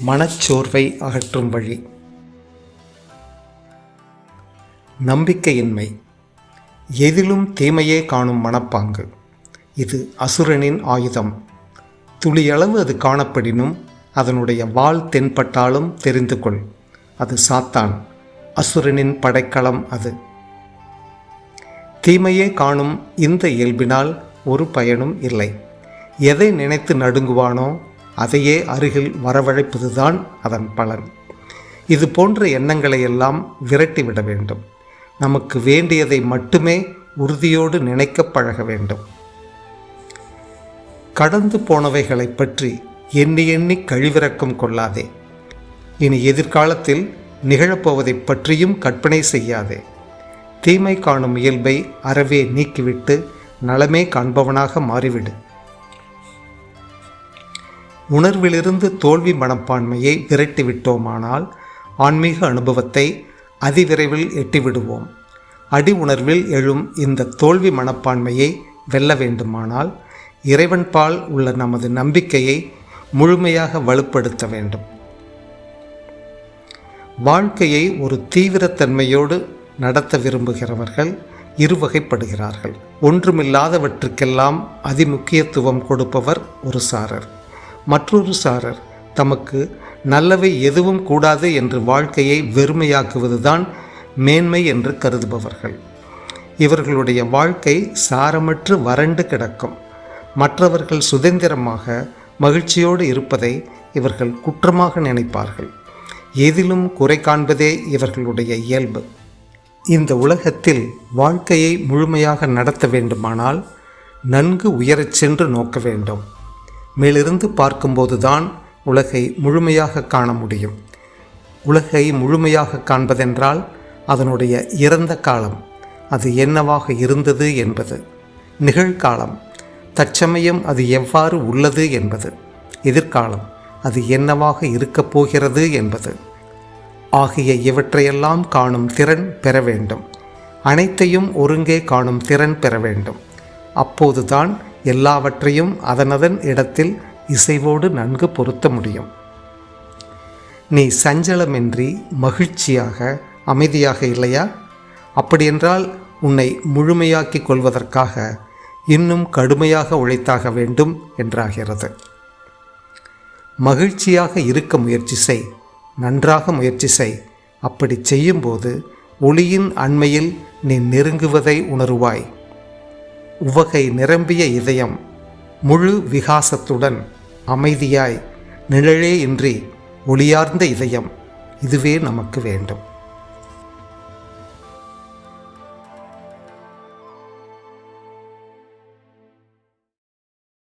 மனச்சோர்வை அகற்றும் வழி. நம்பிக்கையின்மை. எதிலும் தீமையே காணும் மனப்பாங்கு. இது அசுரனின் ஆயுதம். துளியளவு அது காணப்படினும் அதனுடைய வாள் தென்பட்டாலும் தெரிந்து கொள். அது சாத்தான். அசுரனின் படைக்களம் அது. தீமையே காணும் இந்த இயல்பினால் ஒரு பயனும் இல்லை. எதை நினைத்து நடுங்குவானோ அதையே அருகில் வரவழைப்பதுதான் அதன் பலன். இது போன்ற எண்ணங்களை எல்லாம் விரட்டிவிட வேண்டும். நமக்கு வேண்டியதை மட்டுமே உறுதியோடு நினைக்க பழக வேண்டும். கடந்து போனவைகளை பற்றி எண்ணி எண்ணி கழிவிறக்கம் கொள்ளாதே. இனி எதிர்காலத்தில் நிகழப்போவதைப் பற்றியும் கற்பனை செய்யாதே. தீமை காணும் இயல்பை அறவே நீக்கிவிட்டு நலமே காண்பவனாக மாறிவிடு. உணர்விலிருந்து தோல்வி மனப்பான்மையை விரட்டிவிட்டோமானால் ஆன்மீக அனுபவத்தை அதிவிரைவில் எட்டிவிடுவோம். அடி உணர்வில் எழும் இந்த தோல்வி மனப்பான்மையை வெல்ல வேண்டுமானால் இறைவன்பால் உள்ள நமது நம்பிக்கையை முழுமையாக வலுப்படுத்த வேண்டும். வாழ்க்கையை ஒரு தீவிரத்தன்மையோடு நடத்த விரும்புகிறவர்கள் இருவகைப்படுகிறார்கள். ஒன்றுமில்லாதவற்றுக்கெல்லாம் அதிமுக்கியத்துவம் கொடுப்பவர் ஒரு சாரர். மற்றொரு சாரர் தமக்கு நல்லவை எதுவும் கூடாது என்று வாழ்க்கையை வெறுமையாக்குவதுதான் மேன்மை என்று கருதுபவர்கள். இவர்களுடைய வாழ்க்கை சாரமற்று வறண்டு கிடக்கும். மற்றவர்கள் சுதந்திரமாக மகிழ்ச்சியோடு இருப்பதை இவர்கள் குற்றமாக நினைப்பார்கள். எதிலும் குறை காண்பதே இவர்களுடைய இயல்பு. இந்த உலகத்தில் வாழ்க்கையை முழுமையாக நடத்த வேண்டுமானால் நன்கு உயரச் சென்று நோக்க வேண்டும். மேலிருந்து பார்க்கும்போதுதான் உலகை முழுமையாக காண முடியும். உலகை முழுமையாக காண்பதென்றால் அதனுடைய இறந்த காலம் அது என்னவாக இருந்தது என்பது. நிகழ்காலம் தற்சமயம் அது எவ்வாறு உள்ளது என்பது. எதிர்காலம் அது என்னவாக இருக்கப் போகிறது என்பது. ஆகிய இவற்றையெல்லாம் காணும் திறன் பெற வேண்டும். அனைத்தையும் ஒருங்கே காணும் திறன் பெற வேண்டும். அப்போதுதான் எல்லாவற்றையும் அதனதன் இடத்தில் இசைவோடு நன்கு பொருத்த முடியும். நீ சஞ்சலமின்றி மகிழ்ச்சியாக அமைதியாக இல்லையா? அப்படியென்றால் உன்னை முழுமையாக்கிக் கொள்வதற்காக இன்னும் கடுமையாக உழைத்தாக வேண்டும் என்றாகிறது. மகிழ்ச்சியாக இருக்க முயற்சி செய் நன்றாக முயற்சி செய். அப்படி செய்யும்போது ஒளியின் அண்மையில் நீ நெருங்குவதை உணருவாய். உவகை நிரம்பிய இதயம் முழு விகாசத்துடன் அமைதியாய் நிழலே இன்றி ஒளியார்ந்த இதயம் இதுவே நமக்கு வேண்டும்.